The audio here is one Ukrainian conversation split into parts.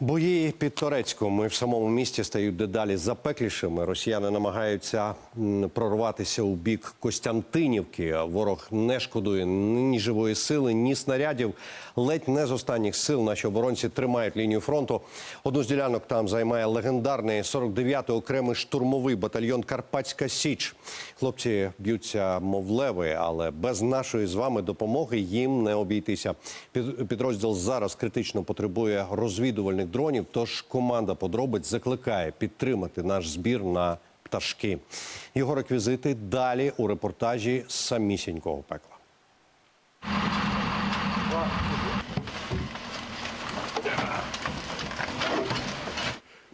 Бої під Торецьком і в самому місті стають дедалі запеклішими. Росіяни намагаються прорватися у бік Костянтинівки. Ворог не шкодує ні живої сили, ні снарядів. Ледь не з останніх сил наші оборонці тримають лінію фронту. Одну з ділянок там займає легендарний 49-й окремий штурмовий батальйон Карпатська Січ. Хлопці б'ються, мов леви, але без нашої з вами допомоги їм не обійтися. Під- Підрозділ зараз критично потребує розвідувальних дронів. Тож команда подробиць закликає підтримати наш збір на пташки. Його реквізити далі у репортажі самісінького пекла.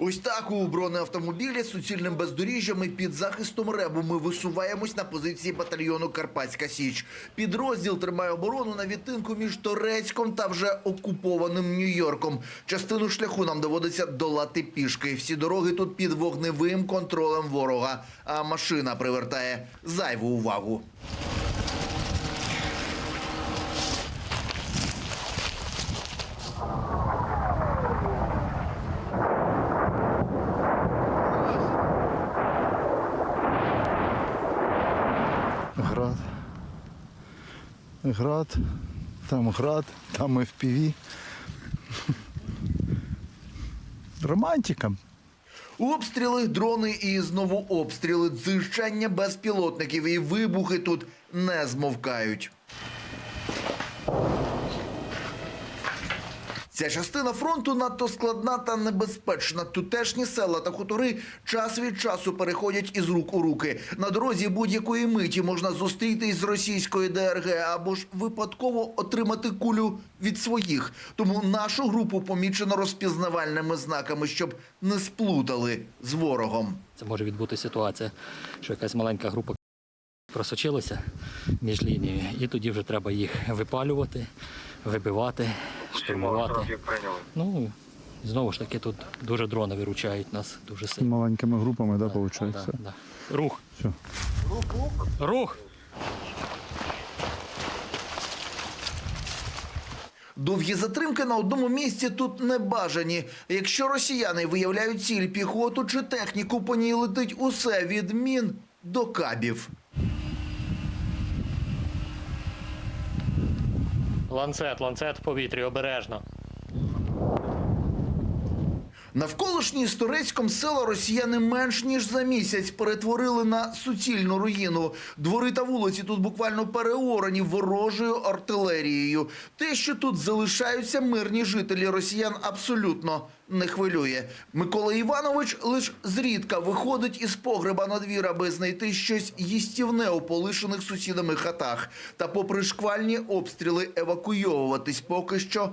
Ось так у бронеавтомобілі з суцільним бездоріжжям і під захистом ребу ми висуваємось на позиції батальйону Карпатська Січ. Підрозділ тримає оборону на відтинку між Торецьком та вже окупованим Нью-Йорком. Частину шляху нам доводиться долати пішки. Всі дороги тут під вогневим контролем ворога, а машина привертає зайву увагу. Град. Град. Там град, там FPV. Романтика. Обстріли, дрони і знову обстріли, дзижчання безпілотників і вибухи тут не змовкають. Ця частина фронту надто складна та небезпечна. Тутешні села та хутори час від часу переходять із рук у руки. На дорозі будь-якої миті можна зустрітись з російської ДРГ або ж випадково отримати кулю від своїх. Тому нашу групу помічено розпізнавальними знаками, щоб не сплутали з ворогом. Це може відбути ситуація, що якась маленька група просочилася між лінією, і тоді вже треба їх випалювати, вибивати, штурмувати. Ну, знову ж таки, тут дуже дрони виручають нас дуже сильно. Маленькими групами, да, виходить? Да, да. Рух. Все. Рух. Довгі затримки на одному місці тут не бажані. Якщо росіяни виявляють ціль піхоту чи техніку, по ній летить усе від мін до кабів. Ланцет, ланцет в повітрі, обережно. Навколишні з Турецьком села росіяни менш ніж за місяць перетворили на суцільну руїну. Двори та вулиці тут буквально переорані ворожою артилерією. Те, що тут залишаються мирні жителі росіян, абсолютно не хвилює. Микола Іванович лише зрідка виходить із погреба на двір, аби знайти щось їстівне у полишених сусідами хатах. Та, попри шквальні обстріли, евакуйовуватись поки що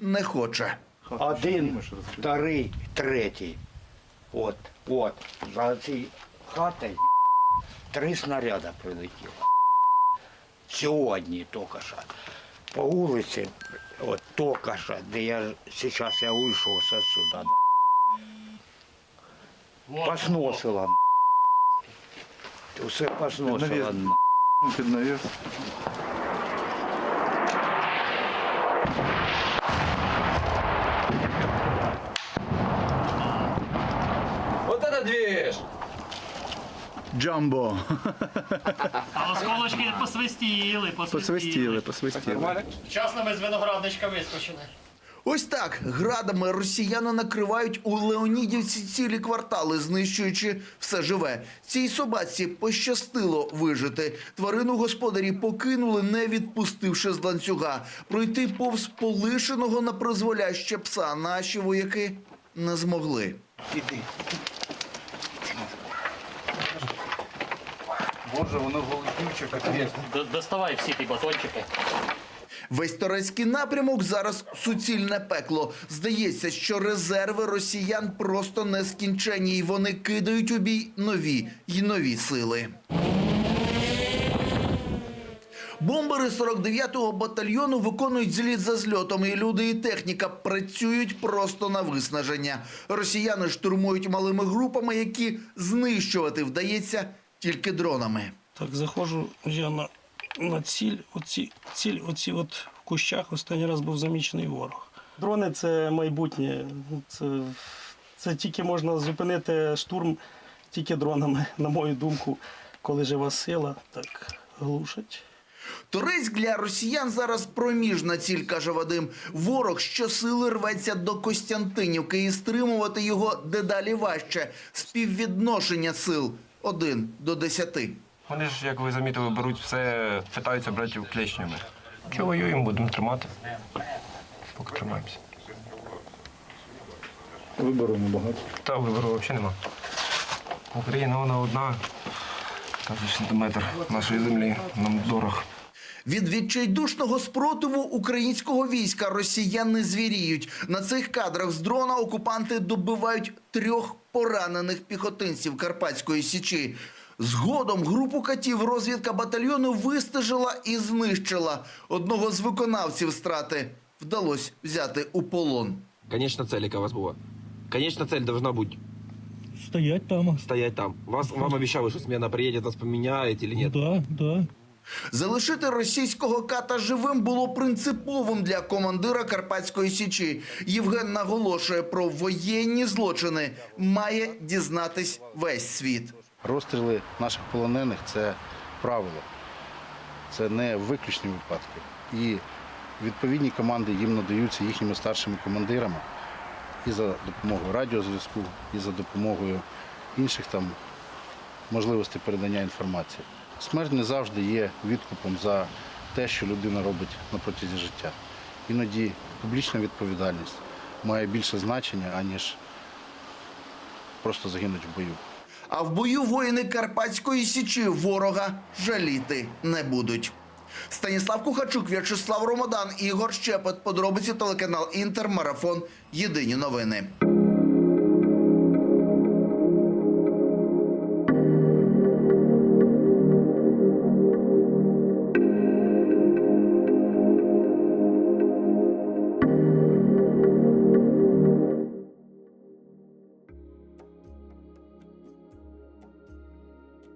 не хоче. Один, вторий, третій. От, от. За цією хатою три снаряда прилетіло. Сьогодні тільки що. По вулиці, от тільки що, де я зараз я вийшов отсюда. Посносило. Усе посносило. Під навіс. Джамбо. А осколочки посвистіли, посвистіли. Посвистіли, посвистіли. Вчасно ми з виноградничка вискочили. Ось так градами росіяни накривають у Леонідівці цілі квартали, знищуючи все живе. Цій собаці пощастило вижити. Тварину господарі покинули, не відпустивши з ланцюга. Пройти повз полишеного на призволяще пса наші вояки не змогли. Іди. Боже, воно голодюче, капець. Д- Доставай всі ті батончики. Весь турецький напрямок зараз суцільне пекло. Здається, що резерви росіян просто нескінченні, і вони кидають у бій нові й нові сили. Бомбери 49-го батальйону виконують зліт за зльотом, і люди і техніка працюють просто на виснаження. Росіяни штурмують малими групами, які знищувати вдається тільки дронами. Так, заходжу я на, на ціль, оці, ціль, оці от в кущах останній раз був замічений ворог. Дрони це майбутнє. Це, це тільки можна зупинити штурм тільки дронами, на мою думку, коли жива сила, так глушать. Турецьк для росіян зараз проміжна ціль, каже Вадим. Ворог щосили рветься до Костянтинівки і стримувати його дедалі важче. Співвідношення сил один до десяти. Вони ж, як ви замітили, беруть все, питаються братів клешнями. Чого воюємо, будемо тримати. Поки тримаємося. Вибору небагато. Та вибору взагалі нема. Україна вона одна. каже сантиметр нашої землі нам дорог. Від відчайдушного спротиву українського війська росіяни звіріють. На цих кадрах з дрона окупанти добивають трьох поранених піхотинців Карпатської січі. Згодом групу катів розвідка батальйону вистежила і знищила. Одного з виконавців страти вдалося взяти у полон. Конечна цель, яка у вас була? Конечна цель должна бути Стоять там. стоять там. Вас, вам обіцяли, що смена приїде, нас поміняють или ні? Да, да. Залишити російського ката живим було принциповим для командира Карпатської січі. Євген наголошує про воєнні злочини. Має дізнатись весь світ. Розстріли наших полонених це правило, це не виключні випадки. І відповідні команди їм надаються їхніми старшими командирами і за допомогою радіозв'язку, і за допомогою інших там можливостей передання інформації. Смерть не завжди є відкупом за те, що людина робить на протязі життя. Іноді публічна відповідальність має більше значення, аніж просто загинуть в бою. А в бою воїни Карпатської січі ворога жаліти не будуть. Станіслав Кухачук, В'ячеслав Ромадан, Ігор Щепет. Подробиці телеканал Інтер. Марафон. Єдині новини.